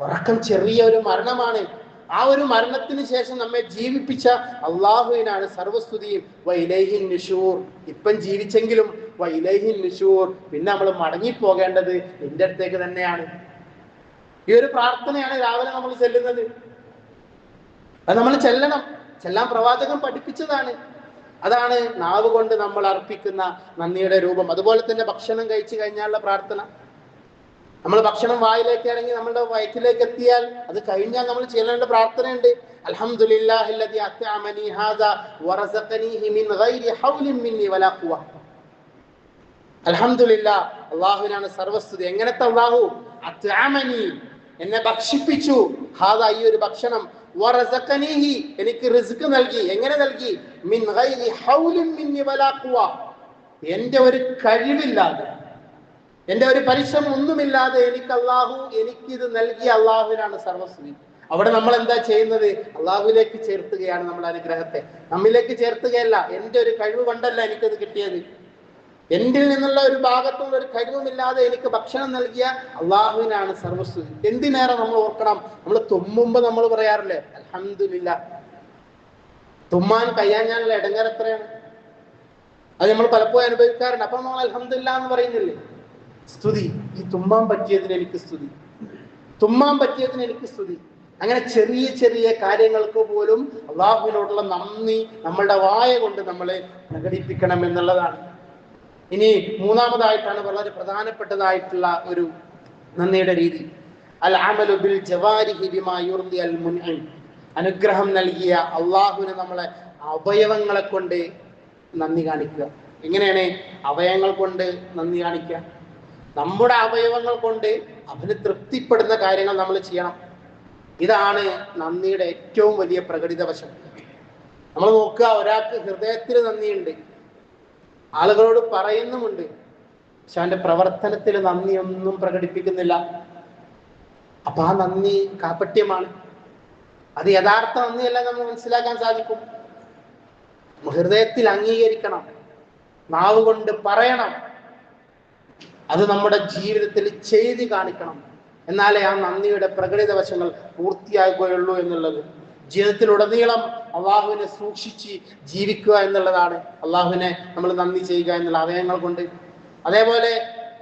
ഉറക്കം ചെറിയ ഒരു മരണമാണ്. ആ ഒരു മരണത്തിന് ശേഷം നമ്മെ ജീവിപ്പിച്ച അള്ളാഹുവിനാണ് സർവസ്തുതിയും. വൈലൈഹിൻ നിഷൂർ. ഇപ്പം ജീവിച്ചെങ്കിലും വൈലൈഹിൻ നിഷൂർ. പിന്നെ നമ്മൾ മടങ്ങിപ്പോകേണ്ടത് നിന്റെ അടുത്തേക്ക് തന്നെയാണ്. ഈ ഒരു പ്രാർത്ഥനയാണ് രാവിലെ നമ്മൾ ചെല്ലുന്നത്. അത് നമ്മൾ ചെല്ലണം. ചെല്ലാൻ പ്രവാചകൻ പഠിപ്പിച്ചതാണ്. അതാണ് നാവ് കൊണ്ട് നമ്മൾ അർപ്പിക്കുന്ന നന്ദിയുടെ രൂപം. അതുപോലെ തന്നെ ഭക്ഷണം കഴിച്ചു കഴിഞ്ഞാലുള്ള പ്രാർത്ഥന. നമ്മൾ ഭക്ഷണം വായിലേക്ക് ഇറങ്ങി നമ്മുടെ വയറ്റിലേക്ക് എത്തിയാൽ അത് കഴിഞ്ഞാൽ നമ്മൾ ചെയ്യേണ്ട പ്രാർത്ഥനയുണ്ട്. അൽഹംദുലില്ലാ അള്ളാഹുവിനാണ് സർവസ്തുതി. എങ്ങനത്തെ അള്ളാഹു? അത്അമനി എന്നെ ഭക്ഷിപ്പിച്ചു. ഹാദാ ഈ ഒരു ഭക്ഷണം. എനിക്ക് റിസ്ക് നൽകി. എങ്ങനെ നൽകി? മിൻ മിന്നി വലാ ഖുവ. എന്റെ ഒരു കഴിവില്ലാതെ. എന്റെ ഒരു പരിശ്രമം ഒന്നുമില്ലാതെ എനിക്ക് അള്ളാഹു എനിക്കിത് നൽകിയ അള്ളാഹുവിനാണ് സർവസ്വി അവിടെ നമ്മൾ എന്താ ചെയ്യുന്നത്? അള്ളാഹുവിലേക്ക് ചേർത്തുകയാണ് നമ്മുടെ അനുഗ്രഹത്തെ. നമ്മിലേക്ക് ചേർത്തുകയല്ല എന്റെ ഒരു കഴിവ് കൊണ്ടല്ല എനിക്കത് കിട്ടിയത്. എന്നിൽ നിന്നുള്ള ഒരു ഭാഗത്തുള്ള ഒരു കഴിവുമില്ലാതെ എനിക്ക് ഭക്ഷണം നൽകിയ അള്ളാഹുവിനാണ് സർവസ്വ എന്തിനേറെ നമ്മൾ ഓർക്കണം? നമ്മൾ തുമ്മുമ്പോ നമ്മൾ പറയാറില്ലേ അലഹമില്ല തുമ്മാൻ കയ്യാഞ്ഞാനുള്ള ഇടങ്ങേർ എത്രയാണ്? അത് നമ്മൾ പലപ്പോഴും അനുഭവിക്കാറുണ്ട്. അപ്പൊ നമ്മൾ അലഹമില്ല എന്ന് പറയുന്നില്ലേ? സ്തുതി. ഈ തുമ്മാൻ പറ്റിയതിന് എനിക്ക് സ്തുതി. തുമ്മാൻ പറ്റിയതിന് എനിക്ക് സ്തുതി. അങ്ങനെ ചെറിയ ചെറിയ കാര്യങ്ങൾക്ക് പോലും അള്ളാഹുവിനോടുള്ള നന്ദി നമ്മളുടെ വായ കൊണ്ട് നമ്മളെ പ്രകടിപ്പിക്കണം എന്നുള്ളതാണ്. ഇനി മൂന്നാമതായിട്ടാണ് വളരെ പ്രധാനപ്പെട്ടതായിട്ടുള്ള ഒരു നന്ദിയുടെ രീതി. അൽ അമലു ബിൽ അൽ മുൻ അനുഗ്രഹം നൽകിയ അള്ളാഹുവിന് നമ്മളെ അവയവങ്ങളെ കൊണ്ട് നന്ദി കാണിക്കുക. എങ്ങനെയാണ് അവയവങ്ങൾ കൊണ്ട് നന്ദി കാണിക്കുക? നമ്മുടെ അവയവങ്ങൾ കൊണ്ട് അവന് തൃപ്തിപ്പെടുന്ന കാര്യങ്ങൾ നമ്മൾ ചെയ്യണം. ഇതാണ് നന്ദിയുടെ ഏറ്റവും വലിയ പ്രകടിത വശം. നമ്മൾ നോക്കുക ഒരാൾക്ക് ഹൃദയത്തിൽ നന്ദിയുണ്ട്. ആളുകളോട് പറയുന്നുമുണ്ട് പക്ഷെ അവന്റെ പ്രവർത്തനത്തിൽ നന്ദിയൊന്നും പ്രകടിപ്പിക്കുന്നില്ല. അപ്പൊ ആ നന്ദി കാപ്പട്യമാണ് അത് യഥാർത്ഥ നന്ദിയല്ല നമ്മൾ മനസ്സിലാക്കാൻ സാധിക്കും. ഹൃദയത്തിൽ അംഗീകരിക്കണം. നാവ് കൊണ്ട് പറയണം. അത് നമ്മുടെ ജീവിതത്തിൽ ചെയ്തു കാണിക്കണം. എന്നാലേ ആ നന്ദിയുടെ പ്രകടിത വശങ്ങൾ പൂർത്തിയാകുകയുള്ളൂ എന്നുള്ളത്. ജീവിതത്തിലുടനീളം അള്ളാഹുവിനെ സൂക്ഷിച്ച് ജീവിക്കുക എന്നുള്ളതാണ്. അള്ളാഹുവിനെ നമ്മൾ നന്ദി ചെയ്യുക എന്നുള്ള അവയങ്ങൾ കൊണ്ട്. അതേപോലെ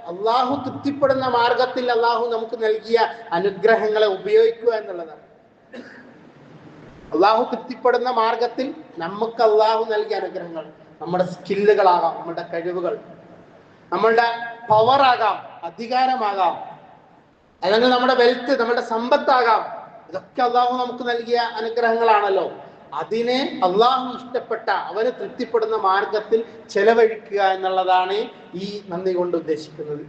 അള്ളാഹു തൃപ്തിപ്പെടുന്ന മാർഗത്തിൽ അള്ളാഹു നമുക്ക് നൽകിയ അനുഗ്രഹങ്ങളെ ഉപയോഗിക്കുക എന്നുള്ളതാണ്. അള്ളാഹു തൃപ്തിപ്പെടുന്ന മാർഗത്തിൽ നമുക്ക് അള്ളാഹു നൽകിയ അനുഗ്രഹങ്ങൾ നമ്മുടെ സ്കില്ലുകളാകാം നമ്മുടെ കഴിവുകൾ. നമ്മളുടെ പവർ ആകാം അധികാരമാകാം. അല്ലെങ്കിൽ നമ്മുടെ വെൽത്ത് നമ്മുടെ സമ്പത്താകാം. ഇതൊക്കെ അള്ളാഹു നമുക്ക് നൽകിയ അനുഗ്രഹങ്ങളാണല്ലോ. അതിനെ അള്ളാഹു ഇഷ്ടപ്പെട്ട അവന് തൃപ്തിപ്പെടുന്ന മാർഗത്തിൽ ചെലവഴിക്കുക എന്നുള്ളതാണ് ഈ നന്ദി കൊണ്ട് ഉദ്ദേശിക്കുന്നത്.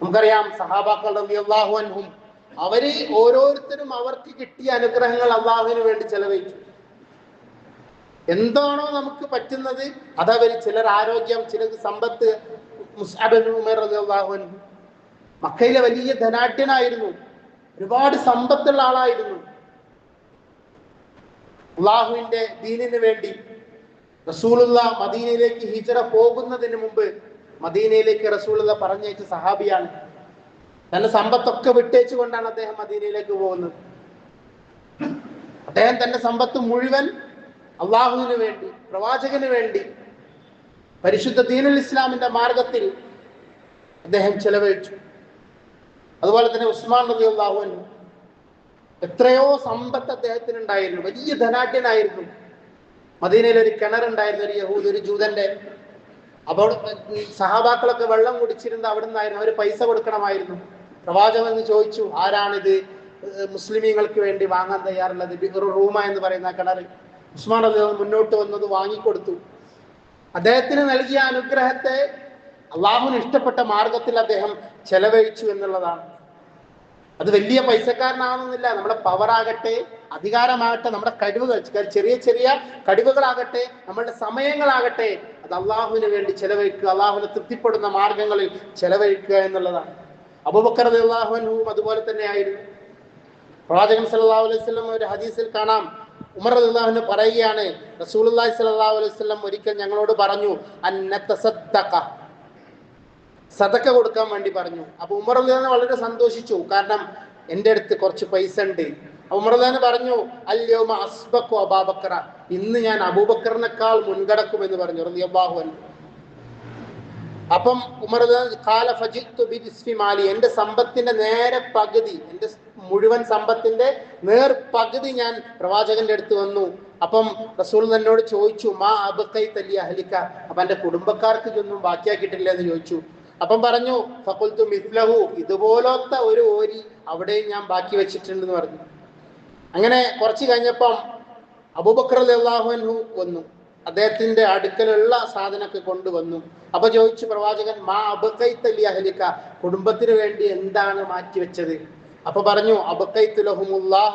നമുക്കറിയാം സഹാബാക്കൾ റബി അള്ളാഹു അൻഹും അവർ ഓരോരുത്തരും അവർക്ക് കിട്ടിയ അനുഗ്രഹങ്ങൾ അള്ളാഹുവിന് വേണ്ടി ചെലവഴിച്ചു. എന്താണോ നമുക്ക് പറ്റുന്നത് അതവര് ചിലർ ആരോഗ്യം ചിലർക്ക് സമ്പത്ത് മുസ്അബിൻ ഉമർ റളിയല്ലാഹു മക്കയിലെ വലിയ ധനാഢ്യനായിരുന്നു. ഒരുപാട് സമ്പത്തുള്ള ആളായിരുന്നു. അള്ളാഹുവിന്റെ ദീനിന് വേണ്ടി റസൂലുള്ള മദീനയിലേക്ക് ഹിജറ പോകുന്നതിന് മുമ്പ് മദീനയിലേക്ക് റസൂലുള്ള പറഞ്ഞയച്ച സഹാബിയാണ്. തന്റെ സമ്പത്തൊക്കെ വിട്ടേച്ചു കൊണ്ടാണ് അദ്ദേഹം മദീനയിലേക്ക് പോകുന്നത്. അദ്ദേഹം തന്റെ സമ്പത്ത് മുഴുവൻ അള്ളാഹുവിന് വേണ്ടി പ്രവാചകന് വേണ്ടി പരിശുദ്ധ ദീനുൽ ഇസ്ലാമിന്റെ മാർഗത്തിൽ അദ്ദേഹം ചെലവഴിച്ചു. അതുപോലെ തന്നെ ഉസ്മാൻ നബി അള്ളാഹുവിൻ എത്രയോ സമ്പത്ത് അദ്ദേഹത്തിന് ഉണ്ടായിരുന്നു വലിയ ധനാഢ്യനായിരുന്നു. മദീനയിൽ ഒരു കിണർ ഉണ്ടായിരുന്നു ഒരു യഹൂദ് ഒരു ജൂതന്റെ. അപ്പോൾ സഹാബാക്കളൊക്കെ വെള്ളം കുടിച്ചിരുന്ന അവിടെ നിന്നായിരുന്നു അവർ പൈസ കൊടുക്കണമായിരുന്നു. പ്രവാചകൻ എന്ന് ചോദിച്ചു ആരാണിത്? മുസ്ലിമീങ്ങൾക്ക് വേണ്ടി വാങ്ങാൻ തയ്യാറുള്ളത്? റൂമ എന്ന് പറയുന്ന കിണർ ഉസ്മാൻ അദ്ദേഹം മുന്നോട്ട് വന്നത് വാങ്ങിക്കൊടുത്തു. അദ്ദേഹത്തിന് നൽകിയ അനുഗ്രഹത്തെ അള്ളാഹുവിന് ഇഷ്ടപ്പെട്ട മാർഗത്തിൽ അദ്ദേഹം ചെലവഴിച്ചു എന്നുള്ളതാണ്. അത് വലിയ പൈസക്കാരനാണെന്നില്ല. നമ്മുടെ പവർ ആകട്ടെ അധികാരമാകട്ടെ നമ്മുടെ കഴിവുകൾ ചെറിയ ചെറിയ കഴിവുകളാകട്ടെ നമ്മളുടെ സമയങ്ങളാകട്ടെ അത് അള്ളാഹുവിന് വേണ്ടി ചെലവഴിക്കുക അള്ളാഹുവിനെ തൃപ്തിപ്പെടുന്ന മാർഗങ്ങളിൽ ചെലവഴിക്കുക എന്നുള്ളതാണ്. അബൂബക്കർ അള്ളാഹുനും അതുപോലെ തന്നെ ആയിരുന്നു. പ്രവാചകൻ സല്ലാ അലൈഹി വസല്ലം ഒരു ഹദീസിൽ കാണാം. ഉമർ അള്ളാഹുവിന് പറയുകയാണ് റസൂലുള്ളാഹി സ്വല്ലല്ലാഹു അലൈഹി വസല്ലം ഒരിക്കൽ ഞങ്ങളോട് പറഞ്ഞു അന്നത്തസദ്ദഖ സദക്ക കൊടുക്കാൻ വേണ്ടി പറഞ്ഞു. അപ്പൊ ഉമർ അള്ളാഹ് വളരെ സന്തോഷിച്ചു. കാരണം എന്റെ അടുത്ത് കുറച്ച് പൈസ ഉണ്ട്. ഉമർ അള്ളാഹ് പറഞ്ഞു അല്യോമ അസ്ബക്കു അബാബക്കറ. ഇന്ന് ഞാൻ അബൂബക്കറിനേക്കാൾ മുൻകടക്കും എന്ന് പറഞ്ഞു റളിയല്ലാഹു അൻഹു. അപ്പം ഉമർ കാല ഫജിത്തു ബിസ്ഫി സമ്പത്തിന്റെ നേരെ പകുതി എന്റെ മുഴുവൻ സമ്പത്തിന്റെ നേർ പകുതി ഞാൻ പ്രവാചകന്റെ അടുത്ത് വന്നു. അപ്പം റസൂൽ എന്നോട് ചോദിച്ചു മാ അബക്കൈ തല്ലി അഹലിക്ക അപ്പൊ എന്റെ കുടുംബക്കാർക്ക് ഇതൊന്നും ബാക്കിയാക്കിയിട്ടില്ല എന്ന് ചോദിച്ചു. അപ്പം പറഞ്ഞു ഫക്കുൽത്തു മിസ്ലഹു ഇതുപോലത്തെ ഒരു ഓരി അവിടെയും ഞാൻ ബാക്കി വെച്ചിട്ടുണ്ടെന്ന് പറഞ്ഞു. അങ്ങനെ കുറച്ച് കഴിഞ്ഞപ്പം അബൂബക്കർ അള്ളാഹുഅൻഹു വന്നു. അദ്ദേഹത്തിന്റെ അടുക്കലുള്ള സാധനമൊക്കെ കൊണ്ടുവന്നു. അപ്പൊ ചോദിച്ചു പ്രവാചകൻ മാ അബക്കൈത്തല്ലി അഹലിക്ക കുടുംബത്തിന് വേണ്ടി എന്താണ് മാറ്റിവെച്ചത്? അപ്പൊ പറഞ്ഞു അബക്കൈത്തുലഹുമുല്ലാഹ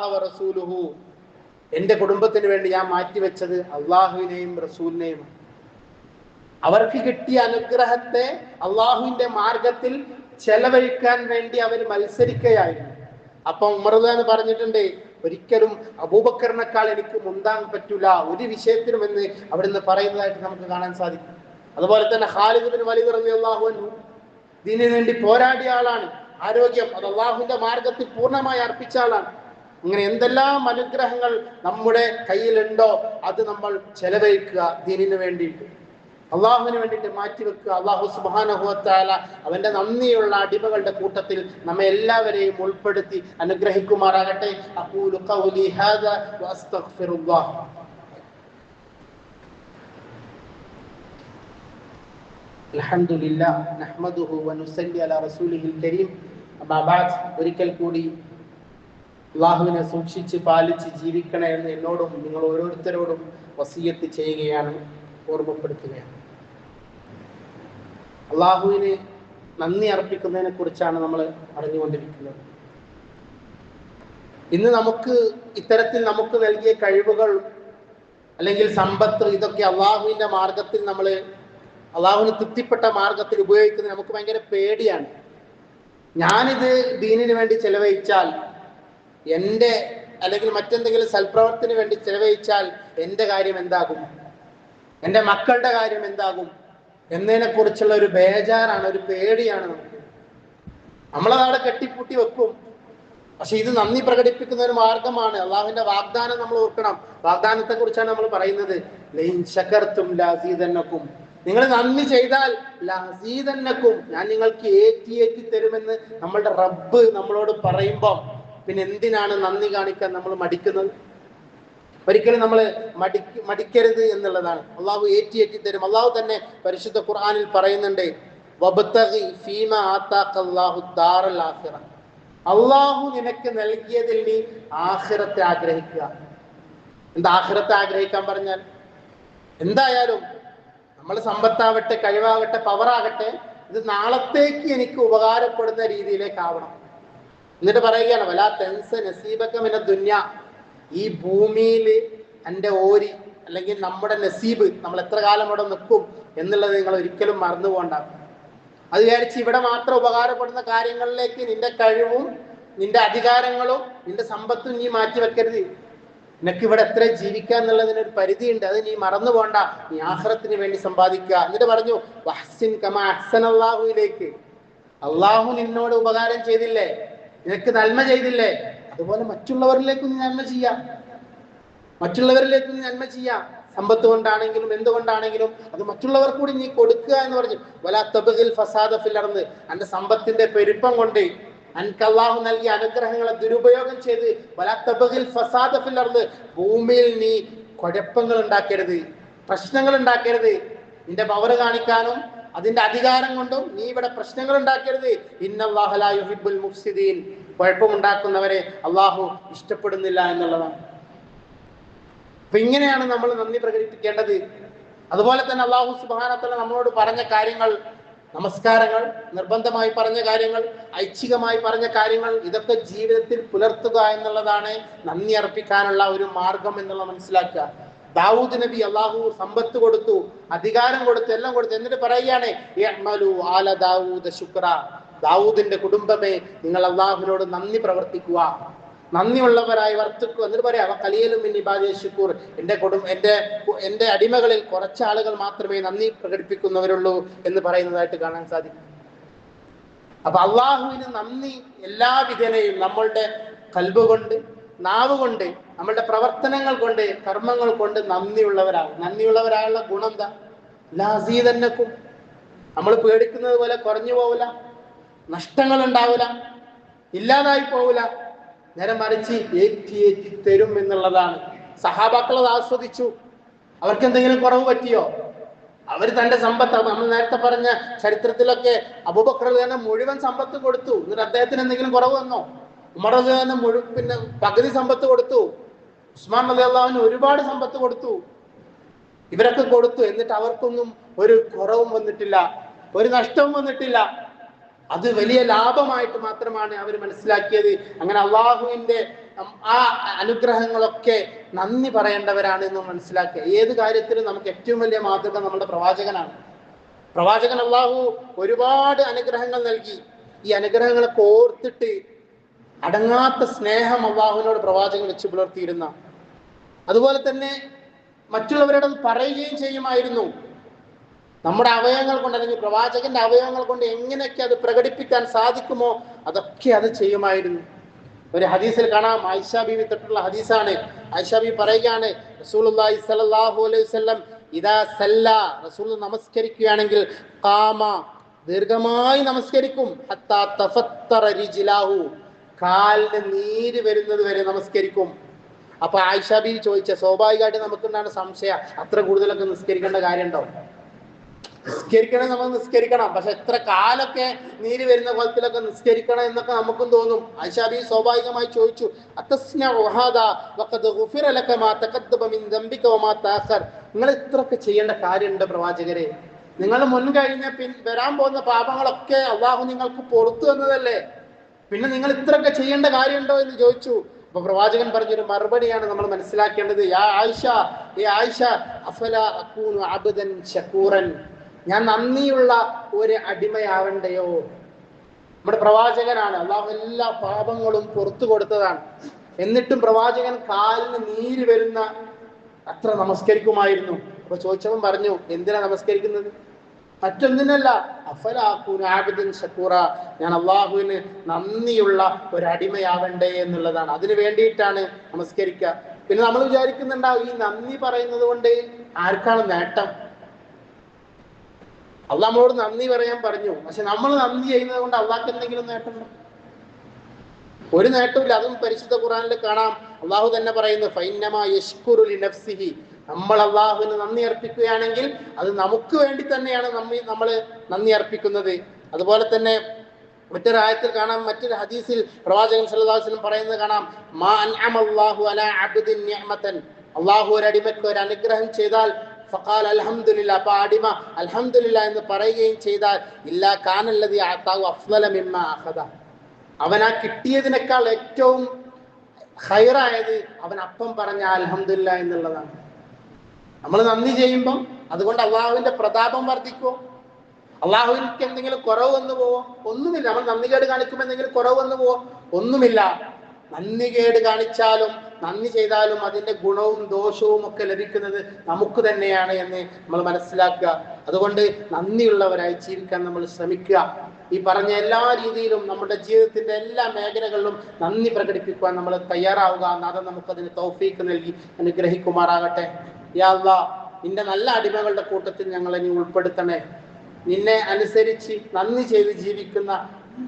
എന്റെ കുടുംബത്തിന് വേണ്ടി ഞാൻ മാറ്റിവെച്ചത് അള്ളാഹുവിനെയും റസൂലിനെയും അവർക്ക് കിട്ടിയ അനുഗ്രഹത്തെ അള്ളാഹുവിന്റെ മാർഗത്തിൽ ചെലവഴിക്കാൻ വേണ്ടി അവർ മത്സരിക്കുകയായിരുന്നു. അപ്പൊ ഉമർദാന് പറഞ്ഞിട്ടുണ്ട് ഒരിക്കലും അബൂബക്കറിനേക്കാൾ എനിക്ക് മുന്താൻ പറ്റൂല ഒരു വിഷയത്തിലും എന്ന് അവിടുന്ന് പറയുന്നതായിട്ട് നമുക്ക് കാണാൻ സാധിക്കും. അതുപോലെ തന്നെ ഖാലിദ് വലിയ അൻഹു ഇതിനു വേണ്ടി പോരാടിയ ആളാണ്. ആരോഗ്യം അത് അള്ളാഹുവിന്റെ മാർഗത്തിൽ പൂർണമായി അർപ്പിച്ച ആളാണ്. ഇങ്ങനെ എന്തെല്ലാം അനുഗ്രഹങ്ങൾ നമ്മുടെ കയ്യിലുണ്ടോ അത് നമ്മൾ ചെലവഴിക്കുക ദീനിനു വേണ്ടിയിട്ട്. അള്ളാഹുവിന് വേണ്ടിയിട്ട് മാറ്റിവെക്കുക അള്ളാഹു സുബാനഹുവത്താല അവന്റെ നന്ദിയുള്ള അടിമകളുടെ കൂട്ടത്തിൽ നമ്മെ എല്ലാവരെയും ഉൾപ്പെടുത്തി അനുഗ്രഹിക്കുമാറാകട്ടെ അഖൂലു ഖൗലി ഹാദാ വഅസ്തഗ്ഫിറുല്ലാഹ് الحمد لله نحمده ونصلي على رسوله الكريم أما بعد ഒരിക്കൽ കൂടി അള്ളാഹുവിനെ സൂക്ഷിച്ച് പാലിച്ച് ജീവിക്കണേ എന്ന് എന്നോടും നിങ്ങൾ ഓരോരുത്തരോടും വസീയത്ത് ചെയ്യുകയാണ് ഓർമ്മപ്പെടുത്തുകയാണ് അള്ളാഹുവിന് നന്ദി അർപ്പിക്കുന്നതിനെ കുറിച്ചാണ് നമ്മൾ അറിഞ്ഞുകൊണ്ടിരിക്കുന്നത്. ഇന്ന് നമുക്ക് ഇത്തരത്തിൽ നമുക്ക് നൽകിയ കഴിവുകൾ അല്ലെങ്കിൽ സമ്പത്ത് ഇതൊക്കെ അള്ളാഹുവിന്റെ മാർഗത്തിൽ നമ്മൾ അള്ളാഹുവിന് തൃപ്തിപ്പെട്ട മാർഗത്തിൽ ഉപയോഗിക്കുന്നത് നമുക്ക് ഭയങ്കര പേടിയാണ്. ഞാനിത് ദീനിന് വേണ്ടി ചെലവഴിച്ചാൽ എന്റെ അല്ലെങ്കിൽ മറ്റെന്തെങ്കിലും സൽപ്രവർത്തനത്തിന് വേണ്ടി ചെലവഴിച്ചാൽ എന്റെ കാര്യം എന്താകും? എന്റെ മക്കളുടെ കാര്യം എന്താകും? എന്നതിനെ കുറിച്ചുള്ള ഒരു ബേജാറാണ് ഒരു പേടിയാണ് നമുക്ക്. നമ്മളതവിടെ കെട്ടിപ്പൂട്ടി വെക്കും. പക്ഷെ ഇത് നന്ദി പ്രകടിപ്പിക്കുന്ന ഒരു മാർഗമാണ്. അള്ളാഹുവിന്റെ വാഗ്ദാനം നമ്മൾ ഓർക്കണം. വാഗ്ദാനത്തെ കുറിച്ചാണ് നമ്മൾ പറയുന്നത്. ലൈൻ ശകർത്തും ലാസീതന്നക്കും നിങ്ങൾ നന്ദി ചെയ്താൽ ലാസീതന്നക്കും ഞാൻ നിങ്ങൾക്ക് ഏറ്റി ഏറ്റി തരുമെന്ന് നമ്മളുടെ റബ്ബ് നമ്മളോട് പറയുമ്പോൾ പിന്നെ എന്തിനാണ് നന്ദി കാണിക്കാൻ നമ്മൾ മടിക്കുന്നത്? ഒരിക്കലും നമ്മൾ മടിക്ക് മടിക്കരുത് എന്നുള്ളതാണ്. അള്ളാഹു ഏറ്റി ഏറ്റി തരും. അള്ളാഹു തന്നെ പരിശുദ്ധ ഖുർആാനിൽ പറയുന്നുണ്ട് അള്ളാഹു നിനക്ക് നൽകിയതിൽ നീ ആഹിറത്തെ ആഗ്രഹിക്കുക. എന്താ ആഹിറത്തെ ആഗ്രഹിക്കാൻ പറഞ്ഞാൽ? എന്തായാലും നമ്മൾ സമ്പത്താവട്ടെ കഴിവാകട്ടെ പവറാകട്ടെ ഇത് നാളത്തേക്ക് എനിക്ക് ഉപകാരപ്പെടുന്ന രീതിയിലേക്ക് ആവണം. എന്നിട്ട് പറയുകയാണ് വലാ തെൻസ നസീബക്കമിന ദുന്യ. ഈ ഭൂമിയിൽ എന്റെ ഓരി അല്ലെങ്കിൽ നമ്മുടെ നസീബ് നമ്മൾ എത്ര കാലം ഇവിടെ നിൽക്കും എന്നുള്ളത് നിങ്ങൾ ഒരിക്കലും മറന്നു പോകണ്ട. അത് വിചാരിച്ച് ഇവിടെ മാത്രം ഉപകാരപ്പെടുന്ന കാര്യങ്ങളിലേക്ക് നിന്റെ കഴിവും നിന്റെ അധികാരങ്ങളും നിന്റെ സമ്പത്തും നീ മാറ്റി വെക്കരുത്. നിനക്ക് ഇവിടെ എത്ര ജീവിക്കുക എന്നുള്ളതിന് ഒരു പരിധിയുണ്ട്. അത് നീ മറന്നു പോണ്ട നീ ആഹ്റത്തിന് വേണ്ടി സമ്പാദിക്കുക. എന്നിട്ട് പറഞ്ഞു വഹ്സിൻ കമാ അഹ്സൻ അള്ളാഹു നിന്നോട് ഉപകാരം ചെയ്തില്ലേ? നിനക്ക് നന്മ ചെയ്തില്ലേ? അതുപോലെ മറ്റുള്ളവരിലേക്ക് നന്മ ചെയ്യാം. മറ്റുള്ളവരിലേക്ക് നന്മ ചെയ്യാം. സമ്പത്ത് കൊണ്ടാണെങ്കിലും എന്തുകൊണ്ടാണെങ്കിലും അത് മറ്റുള്ളവർ കൂടി നീ കൊടുക്കുക എന്ന് പറഞ്ഞു. വല തബിൽ ഫസാദ അന്റെ സമ്പത്തിന്റെ പെരുപ്പം കൊണ്ട് അനക്ക് നൽകിയ അനുഗ്രഹങ്ങളെ ദുരുപയോഗം ചെയ്ത് വല തബിൽ ഫസാദ ഭൂമിയിൽ നീ കുഴപ്പങ്ങൾ ഉണ്ടാക്കരുത് പ്രശ്നങ്ങൾ ഉണ്ടാക്കരുത്. നിന്റെ പവർ കാണിക്കാനും അതിന്റെ അധികാരം കൊണ്ടും നീ ഇവിടെ പ്രശ്നങ്ങൾ ഉണ്ടാക്കരുത്. ഇന്നല്ലാഹുബുൽ മുഫ്സിദീൻ. കുഴപ്പമുണ്ടാക്കുന്നവരെ അള്ളാഹു ഇഷ്ടപ്പെടുന്നില്ല എന്നുള്ളതാണ്. അപ്പൊ ഇങ്ങനെയാണ് നമ്മൾ നന്ദി പ്രകടിപ്പിക്കേണ്ടത്. അതുപോലെ തന്നെ അള്ളാഹു സുബാനത്തല്ല നമ്മളോട് പറഞ്ഞ കാര്യങ്ങൾ നമസ്കാരങ്ങൾ നിർബന്ധമായി പറഞ്ഞ കാര്യങ്ങൾ ഐച്ഛികമായി പറഞ്ഞ കാര്യങ്ങൾ ഇതൊക്കെ ജീവിതത്തിൽ പുലർത്തുക എന്നുള്ളതാണ് നന്ദി അർപ്പിക്കാനുള്ള ഒരു മാർഗം എന്നുള്ള മനസ്സിലാക്കുക. ദാവൂദ് നബി അള്ളാഹു സമ്പത്ത് കൊടുത്തു അധികാരം കൊടുത്തു എല്ലാം കൊടുത്തു. എന്നിട്ട് പറയുകയാണ് "ഇഅ്മലു ആല ദാവൂദ് ശുക്ര. ദാവൂദിന്റെ കുടുംബമേ നിങ്ങൾ അള്ളാഹുവിനോട് നന്ദി പ്രവർത്തിക്കുക. നന്ദിയുള്ളവരായി വർത്തിക്കുക. എന്നിട്ട് പറയാം കലിയലും ഇബാദി ശുക്കൂർ. എന്റെ കുടുംബ എന്റെ എന്റെ അടിമകളിൽ കുറച്ച് ആളുകൾ മാത്രമേ നന്ദി പ്രകടിപ്പിക്കുന്നവരുള്ളൂ എന്ന് പറയുന്നതായിട്ട് കാണാൻ സാധിക്കും. അപ്പൊ അള്ളാഹുവിന് നന്ദി എല്ലാ വിധേനയും നമ്മളുടെ കൽബ് കൊണ്ട് നാവ് കൊണ്ട് നമ്മളുടെ പ്രവർത്തനങ്ങൾ കൊണ്ട് കർമ്മങ്ങൾ കൊണ്ട് നന്ദിയുള്ളവരാകും നന്ദിയുള്ളവരായുള്ള ഗുണം എന്താ ലാസീതന്നക്കും നമ്മൾ പേടിക്കുന്നത് പോലെ കുറഞ്ഞു പോവില്ല നഷ്ടങ്ങൾ ഉണ്ടാവില്ല ഇല്ലാതായി പോവില്ല. നേരെ മറിച്ച് ഏറ്റി ഏറ്റി തരും എന്നുള്ളതാണ്. സഹാബാക്കൾ അത് ആസ്വദിച്ചു. അവർക്ക് എന്തെങ്കിലും കുറവ് പറ്റിയോ? അവർ തന്റെ സമ്പത്ത് നമ്മൾ നേരത്തെ പറഞ്ഞ ചരിത്രത്തിലൊക്കെ അബൂബക്കർ തന്നെ മുഴുവൻ സമ്പത്ത് കൊടുത്തു. എന്നിട്ട് അദ്ദേഹത്തിന് എന്തെങ്കിലും കുറവ് വന്നോ? ഉമർ തന്നെ മുഴു പിന്നെ പകുതി സമ്പത്ത് കൊടുത്തു. ഉസ്മാൻ അലി അള്ളാഹുവിന് ഒരുപാട് സമ്പത്ത് കൊടുത്തു. ഇവരൊക്കെ കൊടുത്തു. എന്നിട്ട് അവർക്കൊന്നും ഒരു കുറവും വന്നിട്ടില്ല. ഒരു നഷ്ടവും വന്നിട്ടില്ല. അത് വലിയ ലാഭമായിട്ട് മാത്രമാണ് അവർ മനസ്സിലാക്കിയത്. അങ്ങനെ അള്ളാഹുവിന്റെ ആ അനുഗ്രഹങ്ങളൊക്കെ നന്ദി പറയേണ്ടവരാണ് എന്ന് മനസ്സിലാക്കുക. ഏത് കാര്യത്തിലും നമുക്ക് ഏറ്റവും വലിയ മാതൃക നമ്മുടെ പ്രവാചകനാണ്. പ്രവാചകൻ അള്ളാഹു ഒരുപാട് അനുഗ്രഹങ്ങൾ നൽകി. ഈ അനുഗ്രഹങ്ങളൊക്കെ ഓർത്തിട്ട് അടങ്ങാത്ത സ്നേഹം അള്ളാഹുവിനോട് പ്രവാചകൻ വെച്ച് പുലർത്തിയിരുന്ന. അതുപോലെ തന്നെ മറ്റുള്ളവരോട് പറയുകയും ചെയ്യുമായിരുന്നു. നമ്മുടെ അവയവങ്ങൾ കൊണ്ട് അല്ലെങ്കിൽ പ്രവാചകന്റെ അവയവങ്ങൾ കൊണ്ട് എങ്ങനെയൊക്കെ അത് പ്രകടിപ്പിക്കാൻ സാധിക്കുമോ അതൊക്കെ അത് ചെയ്യുമായിരുന്നു. ഒരു ഹദീസിൽ കാണാം. ആയിഷ ബീവി തൊട്ടുള്ള ഹദീസാണ്. ഐഷ ബി പറയുകയാണ് റസൂലുള്ളാഹി സ്വല്ലല്ലാഹു അലൈഹി വസല്ലം ഇദാ സല്ല. റസൂൽ നമസ്കരിക്കുകയാണെങ്കിൽ കാമ ദീർഘമായി നമസ്കരിക്കും. ഹത്താ തഫത്തറ കാലിന് നീര് വരുന്നത് വരെ നമസ്കരിക്കും. അപ്പൊ ആയിഷ ബീവി ചോദിച്ച സ്വാഭാവികമായിട്ട് നമുക്ക് എന്താണ് സംശയം? അത്ര കൂടുതലൊക്കെ നിസ്കരിക്കേണ്ട കാര്യമുണ്ടോ? നിസ്കരിക്കണം നമ്മൾ നിസ്കരിക്കണം. പക്ഷെ എത്ര കാലൊക്കെ നീര് വരുന്ന കുളത്തിലൊക്കെ നിസ്കരിക്കണം എന്നൊക്കെ നമുക്കും തോന്നും. ആയിഷാബി സ്വാഭാവികമായി ചോദിച്ചു "അത്തസ്ന വഹാദാ വഖദ് ഗുഫിറ ലക മാ മിൻ ദംബിക വമാ നിങ്ങൾ ഇത്രയൊക്കെ ചെയ്യേണ്ട കാര്യമുണ്ട് പ്രവാചകരെ. നിങ്ങൾ മുൻകഴിഞ്ഞ പിൻ വരാൻ പോകുന്ന പാപങ്ങളൊക്കെ അള്ളാഹു നിങ്ങൾക്ക് പുറത്തു തന്നതല്ലേ? പിന്നെ നിങ്ങൾ ഇത്രയൊക്കെ ചെയ്യേണ്ട കാര്യമുണ്ടോ എന്ന് ചോദിച്ചു. അപ്പൊ പ്രവാചകൻ പറഞ്ഞൊരു മറുപടിയാണ് നമ്മൾ മനസ്സിലാക്കേണ്ടത്. യാ ആയിഷ ഏ ആയിഷ അഫല അക്കൂനു അബുദൻ ശക്കൂറൻ. ഞാൻ നന്ദിയുള്ള ഒരു അടിമയാവണ്ടയോ? നമ്മുടെ പ്രവാചകനാണ്. അള്ളാഹു എല്ലാ പാപങ്ങളും പുറത്തു കൊടുത്തതാണ്. എന്നിട്ടും പ്രവാചകൻ കാലിന് നീര് വരുന്ന അത്ര നമസ്കരിക്കുമായിരുന്നു. അപ്പൊ ചോദിച്ചവൻ പറഞ്ഞു എന്തിനാ നമസ്കരിക്കുന്നത്? മറ്റൊന്നിനല്ല. അഫലാക്കൂൻ ആബിദൻ ഷക്കൂറ ഞാൻ അള്ളാഹുവിന് നന്ദിയുള്ള ഒരു അടിമയാവണ്ടേ എന്നുള്ളതാണ്. അതിനു വേണ്ടിയിട്ടാണ് നമസ്കരിക്കുക. പിന്നെ നമ്മൾ വിചാരിക്കുന്നുണ്ടാവും ഈ നന്ദി പറയുന്നത് കൊണ്ട് ആർക്കാണ് നേട്ടം? അള്ളാഹ് നമ്മളോട് നന്ദി പറയാൻ പറഞ്ഞു. പക്ഷെ നമ്മൾ നന്ദി ചെയ്യുന്നത് കൊണ്ട് അള്ളാഹ്ക്ക് എന്തെങ്കിലും നേട്ടമുണ്ടോ? ഒരു നേട്ടമില്ല അതും പരിശുദ്ധ ഖുറാനിൽ കാണാം. അള്ളാഹു തന്നെ പറയുന്നു ഫൈനമ യഷ്കുറു ലി നഫ്സിഹി നമ്മൾ അള്ളാഹുവിന് നന്ദി അർപ്പിക്കുകയാണെങ്കിൽ അത് നമുക്ക് വേണ്ടി തന്നെയാണ് നമ്മി നമ്മൾ നന്ദി അർപ്പിക്കുന്നത്. അതുപോലെ തന്നെ മറ്റൊരു ആയത്തിൽ കാണാം മറ്റൊരു ഹദീസിൽ പ്രവാചകൻ സല്ലാസ്ലും പറയുന്നത് കാണാം മാ അൻഅമല്ലാഹു അലാ അബ്ദിൻ നിഅമതൻ. അള്ളാഹു ഒരു അടിമയ്ക്ക് ഒരു അനുഗ്രഹം ചെയ്താൽ ഫഖാൽ അൽഹംദുലില്ല അപ്പൊ അടിമ അൽഹംദുലില്ലാ എന്ന് പറയുകയും ചെയ്താൽ ഇല്ലാ കാനല്ലതി ആത്താവു അഫ്ലല മിമ്മ അഖദ. അവൻ ആ കിട്ടിയതിനേക്കാൾ ഏറ്റവും ഹൈറായത് അവൻ അപ്പം പറഞ്ഞ അൽഹംദുലില്ല എന്നുള്ളതാണ്. നമ്മൾ നന്ദി ചെയ്യുമ്പം അതുകൊണ്ട് അള്ളാഹുവിന്റെ പ്രതാപം വർദ്ധിക്കുമോ അള്ളാഹുവിനിക്ക് എന്തെങ്കിലും കുറവ് വന്നു പോവോ? ഒന്നുമില്ല. നമ്മൾ നന്ദികേട് കാണിക്കുമ്പോൾ എന്തെങ്കിലും കുറവ് വന്നു പോവോ? ഒന്നുമില്ല. നന്ദി കേട് കാണിച്ചാലും നന്ദി ചെയ്താലും അതിന്റെ ഗുണവും ദോഷവും ഒക്കെ ലഭിക്കുന്നത് നമുക്ക് തന്നെയാണ് എന്ന് നമ്മൾ മനസ്സിലാക്കുക. അതുകൊണ്ട് നന്ദിയുള്ളവരായി ജീവിക്കാൻ നമ്മൾ ശ്രമിക്കുക. ഈ പറഞ്ഞ എല്ലാ രീതിയിലും നമ്മുടെ ജീവിതത്തിന്റെ എല്ലാ മേഖലകളിലും നന്ദി പ്രകടിപ്പിക്കുവാൻ നമ്മൾ തയ്യാറാവുക. നാഥൻ നമുക്കതിന് തൗഫീക്ക് നൽകി അനുഗ്രഹിക്കുമാറാകട്ടെ. യാ നിന്റെ നല്ല അടിമകളുടെ കൂട്ടത്തിൽ ഞങ്ങളെ നീ ഉൾപ്പെടുത്തണേ. നിന്നെ അനുസരിച്ച് നന്ദി ചെയ്ത് ജീവിക്കുന്ന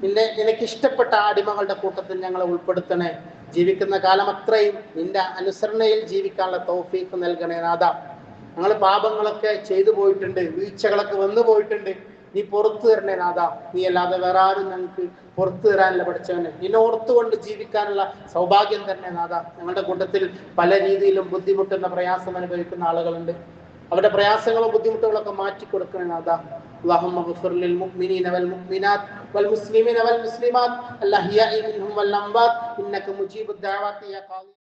നിന്നെ നിനക്ക് ഇഷ്ടപ്പെട്ട അടിമകളുടെ കൂട്ടത്തിൽ ഞങ്ങളെ ഉൾപ്പെടുത്തണേ. ജീവിക്കുന്ന കാലം അത്രയും നിന്റെ അനുസരണയിൽ ജീവിക്കാനുള്ള തൗഫീക്ക് നൽകണേ നാഥ. ഞങ്ങൾ പാപങ്ങളൊക്കെ ചെയ്തു പോയിട്ടുണ്ട് വീഴ്ചകളൊക്കെ വന്നു പോയിട്ടുണ്ട്. നീ പുറത്തു തരണേ നാഥ നീ അല്ലാതെ വേറെ ആരും ഞങ്ങൾക്ക് പുറത്തു തരാനല്ല പഠിച്ചവനെ നിന്നെ ഓർത്തുകൊണ്ട് ജീവിക്കാനുള്ള സൗഭാഗ്യം തന്നെ നാഥ ഞങ്ങളുടെ കൂട്ടത്തിൽ പല രീതിയിലും ബുദ്ധിമുട്ടുന്ന പ്രയാസം അനുഭവിക്കുന്ന ആളുകളുണ്ട് അവരുടെ പ്രയാസങ്ങളും ബുദ്ധിമുട്ടുകളൊക്കെ മാറ്റി കൊടുക്കണേ നാഥ اللهم اغفر للمؤمنين والمؤمنات والمسلمين والمسلمات الأحياء منهم والأموات إنك مجيب الدعوات يا قاضي